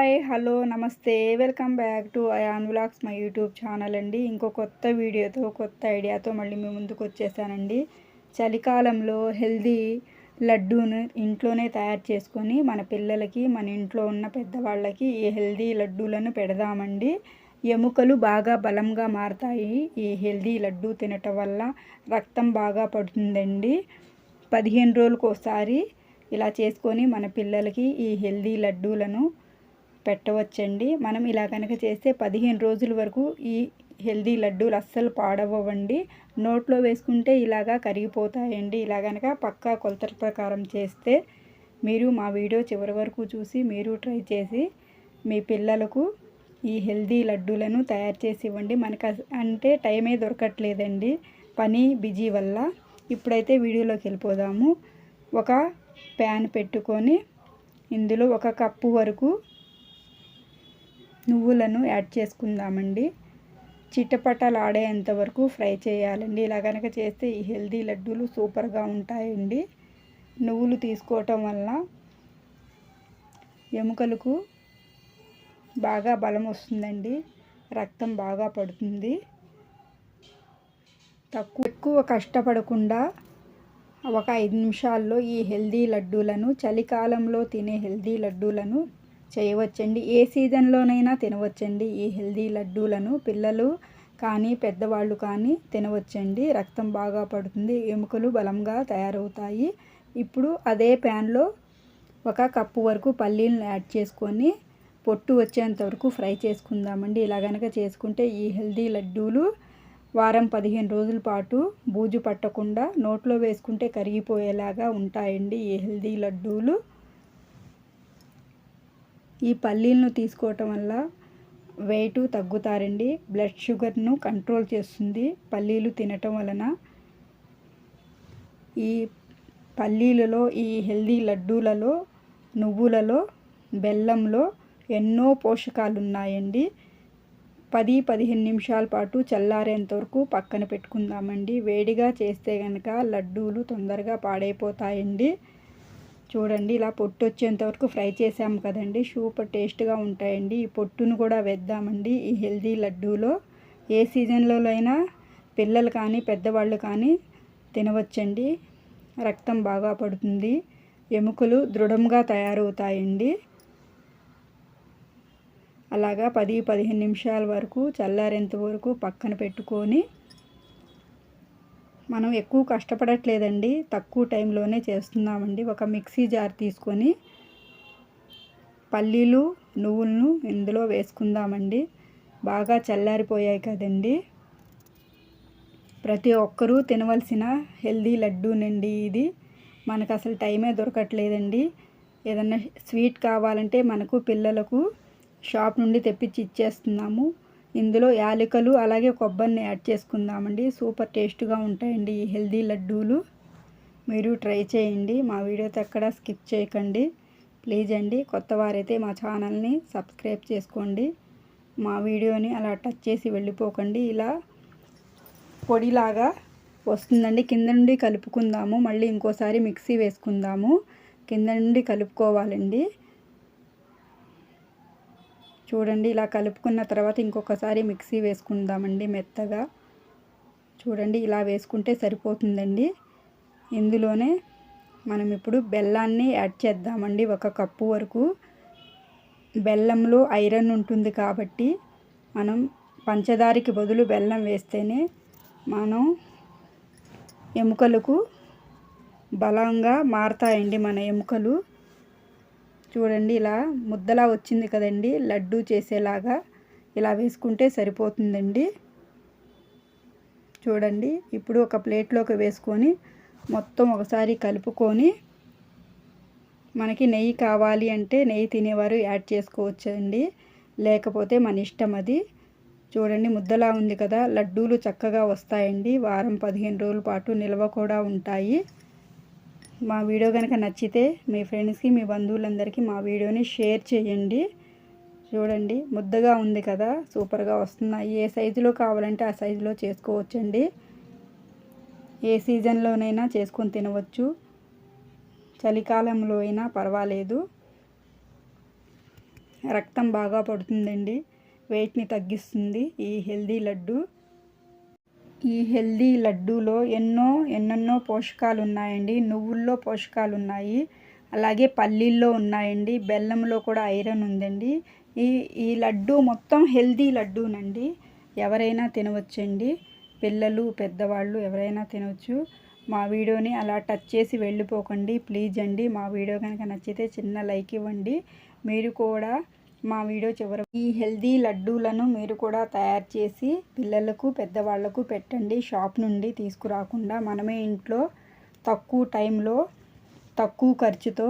Hi hello నమస్తే. Welcome back to Ayan vlogs my YouTube channel అండి. ఇంకో కొత్త వీడియోతో కొత్త ఐడియాతో మళ్ళీ మీ ముందుకు వచ్చేసానండి. చలికాలంలో హెల్దీ లడ్డూను ఇంట్లోనే తయారు చేసుకొని మన పిల్లలకి మన ఇంట్లో ఉన్న పెద్దవాళ్ళకి ఈ హెల్దీ లడ్డూలను పెడదామండి. ఎముకలు బాగా బలంగా మారతాయి. ఈ హెల్దీ లడ్డూ తినటం వల్ల రక్తం బాగా పడుతుందండి. పదిహేను రోజులకు ఒకసారి ఇలా చేసుకొని మన పిల్లలకి ఈ హెల్దీ లడ్డూలను పెట్టవచ్చండి. మనం ఇలా కనుక చేస్తే పదిహేను రోజుల వరకు ఈ హెల్దీ లడ్డూలు అస్సలు పాడవ్వండి. నోట్లో వేసుకుంటే ఇలాగా కరిగిపోతాయండి. ఇలా కనుక పక్కా కొలతల ప్రకారం చేస్తే మీరు మా వీడియో చివరి వరకు చూసి మీరు ట్రై చేసి మీ పిల్లలకు ఈ హెల్దీ లడ్డూలను తయారు చేసి ఇవ్వండి. మనకు అంటే టైమే దొరకట్లేదండి. పని బిజీ వల్ల ఇప్పుడైతే వీడియోలోకి వెళ్ళిపోదాము. ఒక ప్యాన్ పెట్టుకొని ఇందులో ఒక కప్పు వరకు నువ్వులను యాడ్ చేసుకుందామండి. చిట్టపట్టలాడేంత వరకు ఫ్రై చేయాలండి. ఇలా కనుక చేస్తే ఈ హెల్దీ లడ్డూలు సూపర్గా ఉంటాయండి. నువ్వులు తీసుకోవటం వల్ల ఎముకలకు బాగా బలం వస్తుందండి. రక్తం బాగా పడుతుంది. తక్కువ ఎక్కువ కష్టపడకుండా ఒక ఐదు నిమిషాల్లో ఈ హెల్దీ లడ్డూలను చలికాలంలో తినే హెల్దీ లడ్డూలను చేయవచ్చండి. ఏ సీజన్లోనైనా తినవచ్చండి. ఈ హెల్దీ లడ్డూలను పిల్లలు కానీ పెద్దవాళ్ళు కానీ తినవచ్చండి. రక్తం బాగా పడుతుంది. ఎముకలు బలంగా తయారవుతాయి. ఇప్పుడు అదే ప్యాన్లో ఒక కప్పు వరకు పల్లీలను యాడ్ చేసుకొని పొట్టు వచ్చేంత వరకు ఫ్రై చేసుకుందామండి. ఇలా కనుక చేసుకుంటే ఈ హెల్దీ లడ్డూలు వారం పదిహేను రోజుల పాటు బూజు పట్టకుండా నోట్లో వేసుకుంటే కరిగిపోయేలాగా ఉంటాయండి ఈ హెల్దీ లడ్డూలు. ఈ పల్లీలను తీసుకోవటం వల్ల వెయిట్ తగ్గుతారండి. బ్లడ్ షుగర్ను కంట్రోల్ చేస్తుంది. పల్లీలు తినటం వలన ఈ పల్లీలలో ఈ హెల్దీ లడ్డూలలో నువ్వులలో బెల్లంలో ఎన్నో పోషకాలు ఉన్నాయండి పది పదిహేను నిమిషాల పాటు చల్లారేంత వరకు పక్కన పెట్టుకుందామండి. వేడిగా చేస్తే కనుక లడ్డూలు తొందరగా పాడైపోతాయండి. చూడండి ఇలా పొట్టు వచ్చేంత వరకు ఫ్రై చేసాము కదండి. సూపర్ టేస్ట్గా ఉంటాయండి. ఈ పొట్టును కూడా వేద్దామండి ఈ హెల్దీ లడ్డూలో. ఏ సీజన్లో అయినా పిల్లలు కానీ పెద్దవాళ్ళు కానీ తినవచ్చండి. రక్తం బాగా పడుతుంది. ఎముకలు దృఢంగా తయారవుతాయండి. అలాగా పది పదిహేను నిమిషాల వరకు చల్లారేంత వరకు పక్కన పెట్టుకొని మనం ఎక్కువ కష్టపడట్లేదండి. తక్కువ టైంలోనే చేస్తున్నామండి. ఒక మిక్సీ జార్ తీసుకొని పల్లీలు నువ్వులను ఇందులో వేసుకుందామండి. బాగా చల్లారిపోయాయి కదండి. ప్రతి ఒక్కరూ తినవలసిన హెల్దీ లడ్డూనండి ఇది. మనకు అసలు టైమే దొరకట్లేదండి. ఏదన్నా స్వీట్ కావాలంటే మనకు పిల్లలకు షాప్ నుండి తెప్పించి ఇచ్చేస్తున్నాము. ఇందులో యాలకులు అలాగే కొబ్బరిని యాడ్ చేసుకుందామండి. సూపర్ టేస్ట్గా ఉంటాయండి ఈ హెల్దీ లడ్డూలు. మీరు ట్రై చేయండి. మా వీడియోతో ఎక్కడ స్కిప్ చేయకండి. ప్లీజ్ అండి కొత్త వారైతే మా ఛానల్ని సబ్స్క్రైబ్ చేసుకోండి. మా వీడియోని అలా టచ్ చేసి వెళ్ళిపోకండి. ఇలా పొడిలాగా వస్తుందండి. కింద నుండి కలుపుకుందాము. మళ్ళీ ఇంకోసారి మిక్సీ వేసుకుందాము. కింద నుండి కలుపుకోవాలండి. చూడండి ఇలా కలుపుకున్న తర్వాత ఇంకొకసారి మిక్సీ వేసుకుందామండి మెత్తగా. చూడండి ఇలా వేసుకుంటే సరిపోతుందండి. ఇందులోనే మనం ఇప్పుడు బెల్లాన్ని యాడ్ చేద్దామండి ఒక కప్పు వరకు. బెల్లంలో ఐరన్ ఉంటుంది కాబట్టి మనం పంచదారికి బదులు బెల్లం వేస్తేనే మనం ఎముకలకు బలంగా మారతాయండి మన ఎముకలు. చూడండి ఇలా ముద్దలా వచ్చింది కదండి లడ్డు చేసేలాగా ఇలా వేసుకుంటే సరిపోతుందండి. చూడండి ఇప్పుడు ఒక ప్లేట్లోకి వేసుకొని మొత్తం ఒకసారి కలుపుకొని మనకి నెయ్యి కావాలి అంటే నెయ్యి తినేవారు యాడ్ చేసుకోవచ్చండి. లేకపోతే మన ఇష్టం అది. చూడండి ముద్దలా ఉంది కదా లడ్డూలు చక్కగా వస్తాయండి. వారం పదిహేను రోజుల పాటు నిల్వ కూడా ఉంటాయి. మా వీడియో కనుక నచ్చితే మీ ఫ్రెండ్స్కి మీ బంధువులందరికీ మా వీడియోని షేర్ చేయండి. చూడండి ముద్దగా ఉంది కదా సూపర్గా వస్తున్నాయి. ఏ సైజులో కావాలంటే ఆ సైజులో చేసుకోవచ్చండి. ఏ సీజన్లోనైనా చేసుకొని తినవచ్చు. చలికాలంలో అయినా పర్వాలేదు. రక్తం బాగా పడుతుందండి. వెయిట్ని తగ్గిస్తుంది. ఈ హెల్దీ లడ్డు ఈ హెల్దీ లడ్డూలో ఎన్నో ఎన్నెన్నో పోషకాలు ఉన్నాయండి నువ్వుల్లో పోషకాలు ఉన్నాయి అలాగే పల్లీల్లో ఉన్నాయండి. బెల్లంలో కూడా ఐరన్ ఉందండి. ఈ ఈ లడ్డు మొత్తం హెల్దీ లడ్డూనండి. ఎవరైనా తినవచ్చండి. పిల్లలు పెద్దవాళ్ళు ఎవరైనా తినవచ్చు. మా వీడియోని అలా టచ్ చేసి వెళ్ళిపోకండి. ప్లీజ్ అండి మా వీడియో కనుక నచ్చితే చిన్న లైక్ ఇవ్వండి. మీరు కూడా మా వీడియో చివరి ఈ హెల్దీ లడ్డూలను మీరు కూడా తయారు చేసి పిల్లలకు పెద్దవాళ్ళకు పెట్టండి. షాప్ నుండి తీసుకురాకుండా మనమే ఇంట్లో తక్కువ టైంలో తక్కువ ఖర్చుతో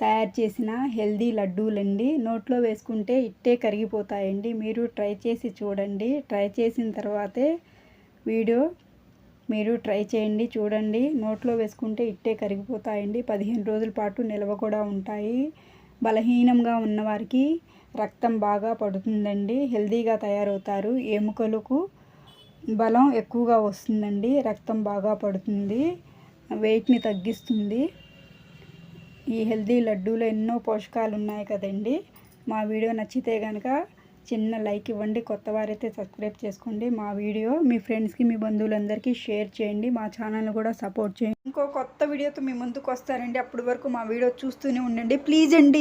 తయారు చేసిన హెల్దీ లడ్డూలండి. నోట్లో వేసుకుంటే ఇట్టే కరిగిపోతాయండి. మీరు ట్రై చేసి చూడండి. ట్రై చేసిన తర్వాతే వీడియో మీరు ట్రై చేయండి చూడండి. నోట్లో వేసుకుంటే ఇట్టే కరిగిపోతాయండి. పదిహేను రోజుల పాటు నిల్వ కూడా ఉంటాయి. బలహీనంగా ఉన్నవారికి రక్తం బాగా పడుతుందండి. హెల్దీగా తయారవుతారు. ఎముకలకు బలం ఎక్కువగా వస్తుందండి. రక్తం బాగా పడుతుంది. వెయిట్ని తగ్గిస్తుంది. ఈ హెల్దీ లడ్డూలో ఎన్నో పోషకాలు ఉన్నాయి కదండి. మా వీడియో నచ్చితే కనుక చిన్న లైక్ ఇవ్వండి. కొత్త వారైతే సబ్స్క్రైబ్ చేసుకోండి. మా వీడియో మీ ఫ్రెండ్స్కి మీ బంధువులందరికీ షేర్ చేయండి. మా ఛానల్ని కూడా సపోర్ట్ చేయండి. ఇంకో కొత్త వీడియోతో మీ ముందుకు వస్తారండి అప్పటి వరకు మా వీడియో చూస్తూనే ఉండండి. ప్లీజ్ అండి.